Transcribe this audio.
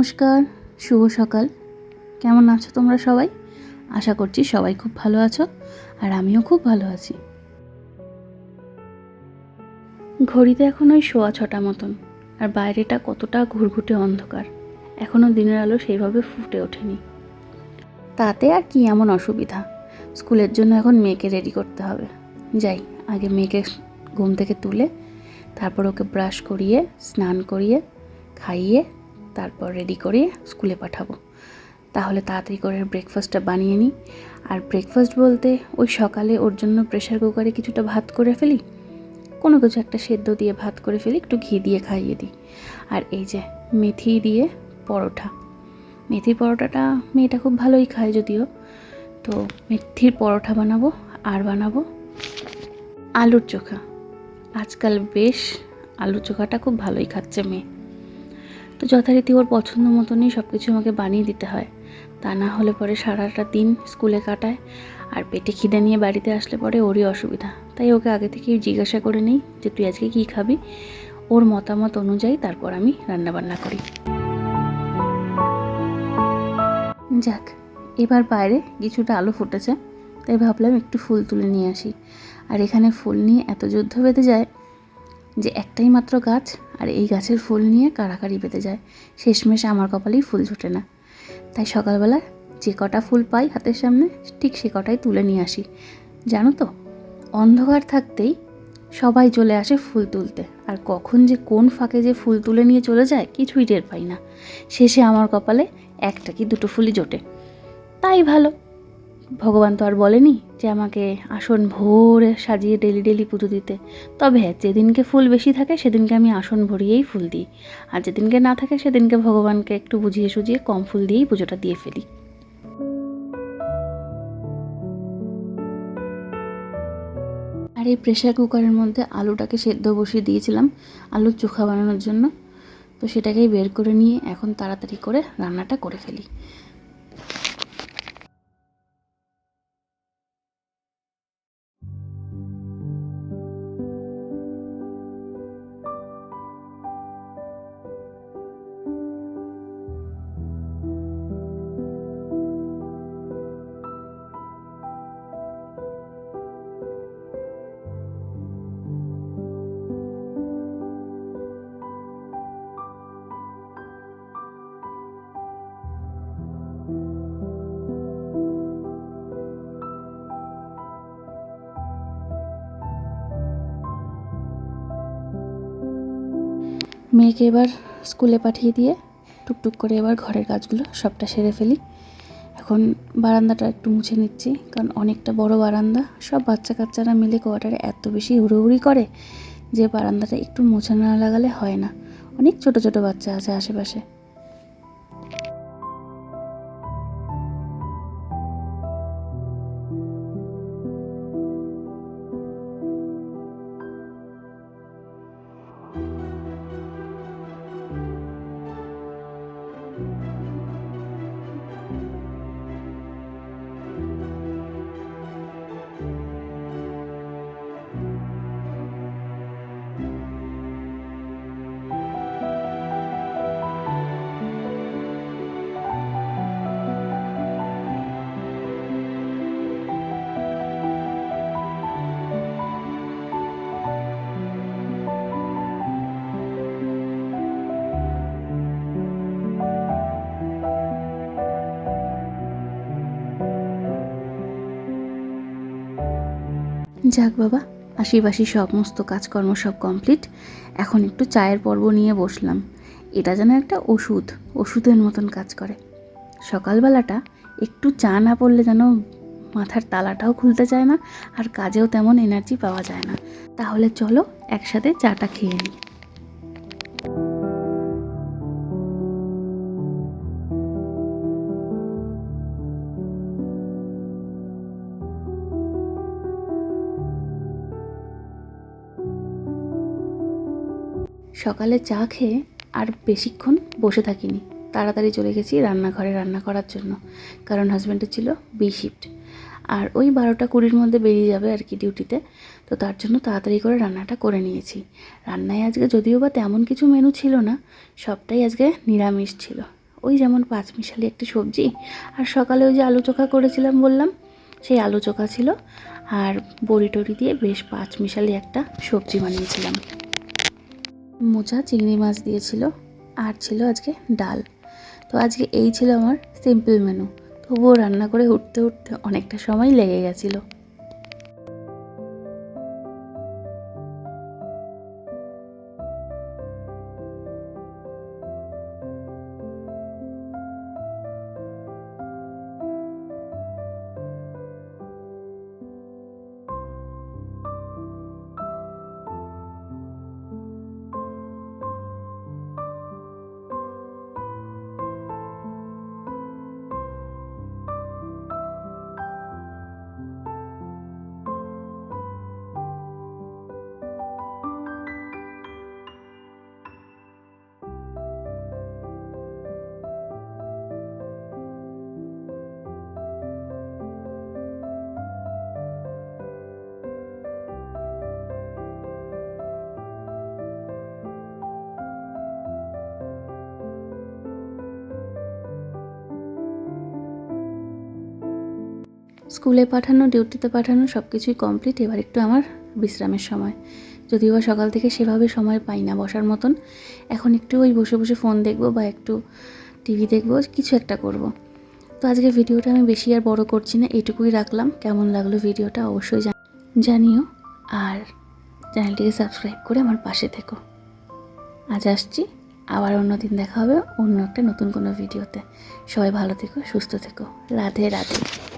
নমস্কার, শুভ সকাল। কেমন আছো তোমরা সবাই? আশা করছি সবাই খুব ভালো আছো আর আমিও খুব ভালো আছি। ঘড়িতে এখন ওই শোয়া ছটা মতন আর বাইরেটা কতটা ঘুরঘুটে অন্ধকার। এখনও দিনের আলো সেইভাবে ফুটে ওঠেনি। তাতে আর কি এমন অসুবিধা? স্কুলের জন্য এখন মেয়েকে রেডি করতে হবে। যাই, আগে মেয়েকে ঘুম থেকে তুলে তারপর ওকে ব্রাশ করিয়ে, স্নান করিয়ে, খাইয়ে তারপর রেডি করে স্কুলে পাঠাবো। তাহলে তাড়াতাড়ি করে ব্রেকফাস্টটা বানিয়ে নিই। আর ব্রেকফাস্ট বলতে ওই সকালে ওর জন্য প্রেশার কুকারে কিছুটা ভাত করে ফেলি, কোনো কিছু একটা সেদ্ধ দিয়ে ভাত করে ফেলি, একটু ঘি দিয়ে খাইয়ে দিই। আর এই যে মেথি দিয়ে পরোটা। মেথির পরোটাটা মেয়েটা খুব ভালোই খায় যদিও। তো মেথির পরোটা বানাবো, আর বানাবো আলুর চোখা। আজকাল বেশ আলুর চোখাটা খুব ভালোই খাচ্ছে মেয়ে। তো যথারীতি ওর পছন্দ মতনই সব কিছু আমাকে বানিয়ে দিতে হয়। তা না হলে পরে সারাটা দিন স্কুলে কাটায় আর পেটে খিদে নিয়ে বাড়িতে আসলে পরে ওরই অসুবিধা। তাই ওকে আগে থেকেই জিজ্ঞাসা করে নিই যে তুই আজকে কী খাবি? ওর মতামত অনুযায়ী তারপর আমি রান্নাবান্না করি। যাক, এবার বাইরে কিছুটা আলো ফুটেছে, তাই ভাবলাম একটু ফুল তুলে নিয়ে আসি। আর এখানে ফুল নিয়ে এত যুদ্ধ বেঁধে যায় যে একটাই মাত্র গাছ আর এই গাছের ফুল নিয়ে কাড়াকাড়ি পেতে যায়। শেষমেশ আমার কপালেই ফুল ছোটে না। তাই সকালবেলা যে কটা ফুল পাই হাতের সামনে, ঠিক সে কটাই তুলে নিয়ে আসি। জানো তো, অন্ধকার থাকতেই সবাই চলে আসে ফুল তুলতে। আর কখন যে কোন ফাঁকে যে ফুল তুলে নিয়ে চলে যায় কিছুই টের পাই না। শেষে আমার কপালে একটা কি দুটো ফুলই জোটে। তাই ভালো। ভগবান তো আর বলেনি যে আমাকে আসন ভোরে সাজিয়ে ডেলি ডেলি পুজো দিতে। তবে হ্যাঁ যেদিনকে ফুল বেশি থাকে, সেদিনকে আমি আসন ভরিয়েই ফুল দিই। আর যেদিনকে না থাকে, সেদিনকে ভগবানকে একটু বুঝিয়ে সুঝিয়ে কম ফুল দিয়েই পুজোটা দিয়ে ফেলি। আর এই প্রেশার কুকারের মধ্যে আলুটাকে সেদ্ধ বসিয়ে দিয়েছিলাম, আলুর চোখা বানানোর জন্য। তো সেটাকেই বের করে নিয়ে এখন তাড়াতাড়ি করে রান্নাটা করে ফেলি। মেয়েকে এবার স্কুলে পাঠিয়ে দিয়ে টুকটুক করে এবার ঘরের কাজগুলো সবটা সেরে ফেলি। এখন বারান্দাটা একটু মুছে নিচ্ছি, কারণ অনেকটা বড় বারান্দা। সব বাচ্চা কাচ্চারা মিলে কোয়ার্টারে এত বেশি হুড়োহুড়ি করে যে বারান্দাটা একটু মুছে না লাগালে হয় না। অনেক ছোট ছোট বাচ্চা আছে আশেপাশে। যাক বাবা, আশেপাশে সমস্ত কাজকর্ম সব কমপ্লিট এখন একটু চায়ের পর্ব নিয়ে বসলাম। এটা যেন একটা ওষুধ, ওষুধের মতন কাজ করে। সকালবেলাটা একটু চা না পড়লে যেন মাথার তালাটাও খুলতে চায় না, আর কাজেও তেমন এনার্জি পাওয়া যায় না। তাহলে চলো একসাথে চাটা খেয়ে নিই। সকালে চা খেয়ে আর বেশিক্ষণ বসে থাকিনি। তাড়াতাড়ি চলে গেছি রান্নাঘরে রান্না করার জন্য, কারণ হাজব্যান্ডের ছিল বি শিফট আর ওই বারোটা কুড়ির মধ্যে বেরিয়ে যাবে আর কি ডিউটিতে তো তার জন্য তাড়াতাড়ি করে রান্নাটা করে নিয়েছি। রান্নায় আজকে যদিও বা তেমন কিছু মেনু ছিল না, সবটাই আজকে নিরামিষ ছিল। ওই যেমন পাঁচমিশালি একটি সবজি আর সকালে ওই যে আলু চোখা করেছিলাম বললাম, সেই আলু চোখা ছিল। আর বড়ি টড়ি দিয়ে বেশ পাঁচমিশালি একটা সবজি বানিয়েছিলাম। মোচা, চিংড়ি মাছ দিয়েছিল আর ছিল আজকে ডাল। তো আজকে এই ছিল আমার সিম্পল মেনু তবুও রান্না করে উঠতে উঠতে অনেকটা সময় লেগে গেছিল। স্কুলে পাঠানো, ডিউটিতে পাঠানো সব কিছুই কমপ্লিট এবার একটু আমার বিশ্রামের সময়। যদিও বা সকাল থেকে সেভাবে সময় পাই না বসার মতন, এখন একটু ওই বসে বসে ফোন দেখব বা একটু টিভি দেখব, কিছু একটা করব। তো আজকে ভিডিওটা আমি বেশি আর বড় করছি না এটুকুই রাখলাম। কেমন লাগল ভিডিওটা অবশ্যই জান- জানিও। আর চ্যানেলটিকে সাবস্ক্রাইব করে আমার পাশে থেকো। আজ আসছি, আবার অন্য দিন দেখা হবে অন্য একটা নতুন কোনো ভিডিওতে সবাই ভালো থেকো, সুস্থ থেকো। রাধে রাধে।